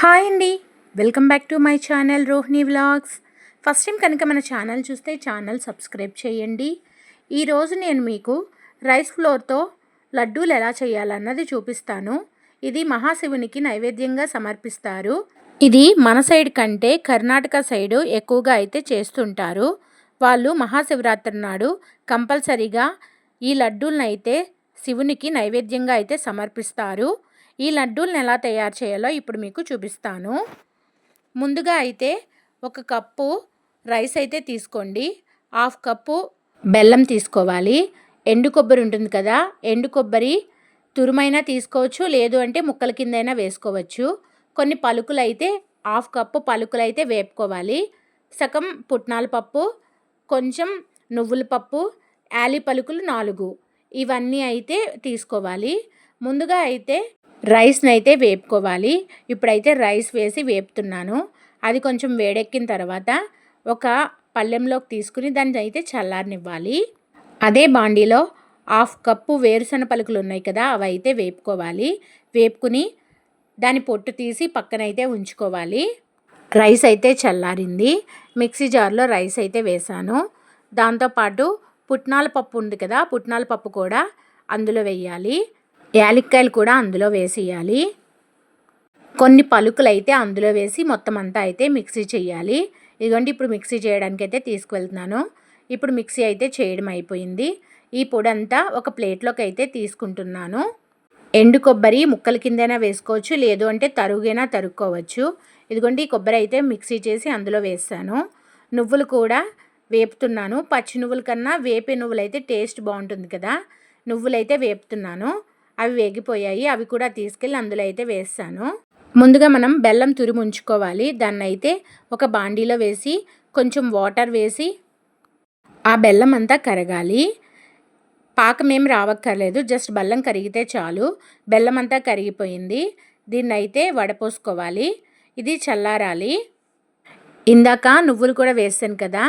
Hi అండి. Welcome back to my channel Rohini vlogs. First time కనుక మన channel చూస్తే ఛానల్ సబ్స్క్రైబ్ చేయండి. ఈరోజు నేను మీకు రైస్ ఫ్లోర్తో లడ్డూలు ఎలా చేయాలన్నది చూపిస్తాను. ఇది మహాశివునికి నైవేద్యంగా సమర్పిస్తారు. ఇది మన సైడ్ కంటే కర్ణాటక సైడు ఎక్కువగా అయితే చేస్తుంటారు. వాళ్ళు మహాశివరాత్రి నాడు కంపల్సరీగా ఈ లడ్డూలను అయితే శివునికి నైవేద్యంగా అయితే సమర్పిస్తారు. ఈ లడ్డూలను ఎలా తయారు చేయాలో ఇప్పుడు మీకు చూపిస్తాను. ముందుగా అయితే ఒక కప్పు రైస్ అయితే తీసుకోండి. హాఫ్ కప్పు బెల్లం తీసుకోవాలి. ఎండు కొబ్బరి ఉంటుంది కదా ఎండు కొబ్బరి తురుమైనా తీసుకోవచ్చు లేదు అంటే ముక్కల కిందైనా వేసుకోవచ్చు. కొన్ని పలుకులు అయితే హాఫ్ కప్పు పలుకులు అయితే వేపుకోవాలి. సగం పుట్నాల పప్పు కొంచెం నువ్వుల పప్పు యాలి పలుకులు నాలుగు. ఇవన్నీ అయితే తీసుకోవాలి. ముందుగా అయితే రైస్ని అయితే వేపుకోవాలి. ఇప్పుడైతే రైస్ వేసి వేపుతున్నాను. అది కొంచెం వేడెక్కిన తర్వాత ఒక పళ్ళెంలోకి తీసుకుని దాన్ని అయితే చల్లారనివ్వాలి. అదే బాండీలో హాఫ్ కప్పు వేరుశన పలుకులు ఉన్నాయి కదా అవి అయితే వేపుకోవాలి. వేపుకుని దాని పొట్టు తీసి పక్కనైతే ఉంచుకోవాలి. రైస్ అయితే చల్లారింది. మిక్సీ జార్లో రైస్ అయితే వేసాను దాంతోపాటు పుట్నాల పప్పు ఉంది కదా పుట్నాల పప్పు కూడా అందులో వేయాలి. యాలక్కాయలు కూడా అందులో వేసేయాలి. కొన్ని పలుకులు అయితే అందులో వేసి మొత్తం అంతా అయితే మిక్సీ చేయాలి. ఇదిగోండి ఇప్పుడు మిక్సీ చేయడానికి అయితే తీసుకువెళ్తున్నాను. ఇప్పుడు మిక్సీ అయితే చేయడం అయిపోయింది. ఈ పొడి అంతా ఒక ప్లేట్లోకి అయితే తీసుకుంటున్నాను. ఎండు కొబ్బరి ముక్కల కిందైనా వేసుకోవచ్చు లేదు అంటే తరుగైనా తరుక్కోవచ్చు. ఇదిగోండి ఈ కొబ్బరి అయితే మిక్సీ చేసి అందులో వేస్తాను. నువ్వులు కూడా వేపుతున్నాను. పచ్చి నువ్వుల కన్నా వేపే నువ్వులు అయితే టేస్ట్ బాగుంటుంది కదా. నువ్వులైతే వేపుతున్నాను. అవి వేగిపోయాయి అవి కూడా తీసుకెళ్ళి అందులో అయితే వేస్తాను. ముందుగా మనం బెల్లం తురిమి ఉంచుకోవాలి దాన్ని అయితే ఒక బాండీలో వేసి కొంచెం వాటర్ వేసి ఆ బెల్లం అంతా కరగాలి. పాకం ఏం రావక్కర్లేదు జస్ట్ బెల్లం కరిగితే చాలు. బెల్లం అంతా కరిగిపోయింది. దీన్ని అయితే వడపోసుకోవాలి. ఇది చల్లారాలి. ఇందాక నువ్వులు కూడా వేసాను కదా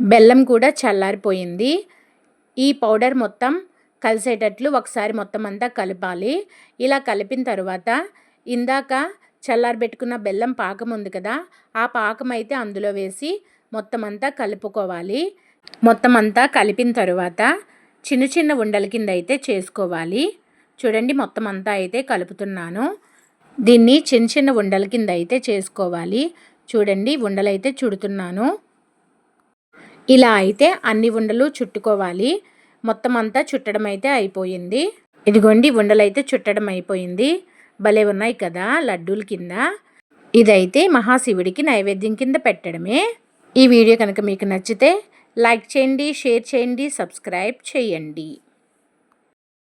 బెల్లం కూడా చల్లారిపోయింది. ఈ పౌడర్ మొత్తం కలిసేటట్లు ఒకసారి మొత్తం అంతా కలపాలి. ఇలా కలిపిన తర్వాత ఇందాక చల్లారబెట్టుకున్న బెల్లం పాకం ఉంది కదా ఆ పాకం అయితే అందులో వేసి మొత్తం అంతా కలుపుకోవాలి. మొత్తం అంతా కలిపిన తర్వాత చిన్న చిన్న ఉండల కింద అయితే చేసుకోవాలి. చూడండి మొత్తం అంతా అయితే కలుపుతున్నాను. దీన్ని చిన్న చిన్న ఉండల కింద అయితే చేసుకోవాలి. చూడండి ఉండలైతే చుడుతున్నాను. ఇలా అయితే అన్ని ఉండలు చుట్టుకోవాలి. మొత్తం అంతా చుట్టడం అయితే అయిపోయింది. ఇదిగోండి ఉండలైతే చుట్టడం అయిపోయింది. భలే ఉన్నాయి కదా లడ్డూల కింద. ఇదైతే మహాశివుడికి నైవేద్యం కింద పెట్టడమే. ఈ వీడియో కనుక మీకు నచ్చితే లైక్ చేయండి షేర్ చేయండి సబ్స్క్రైబ్ చేయండి.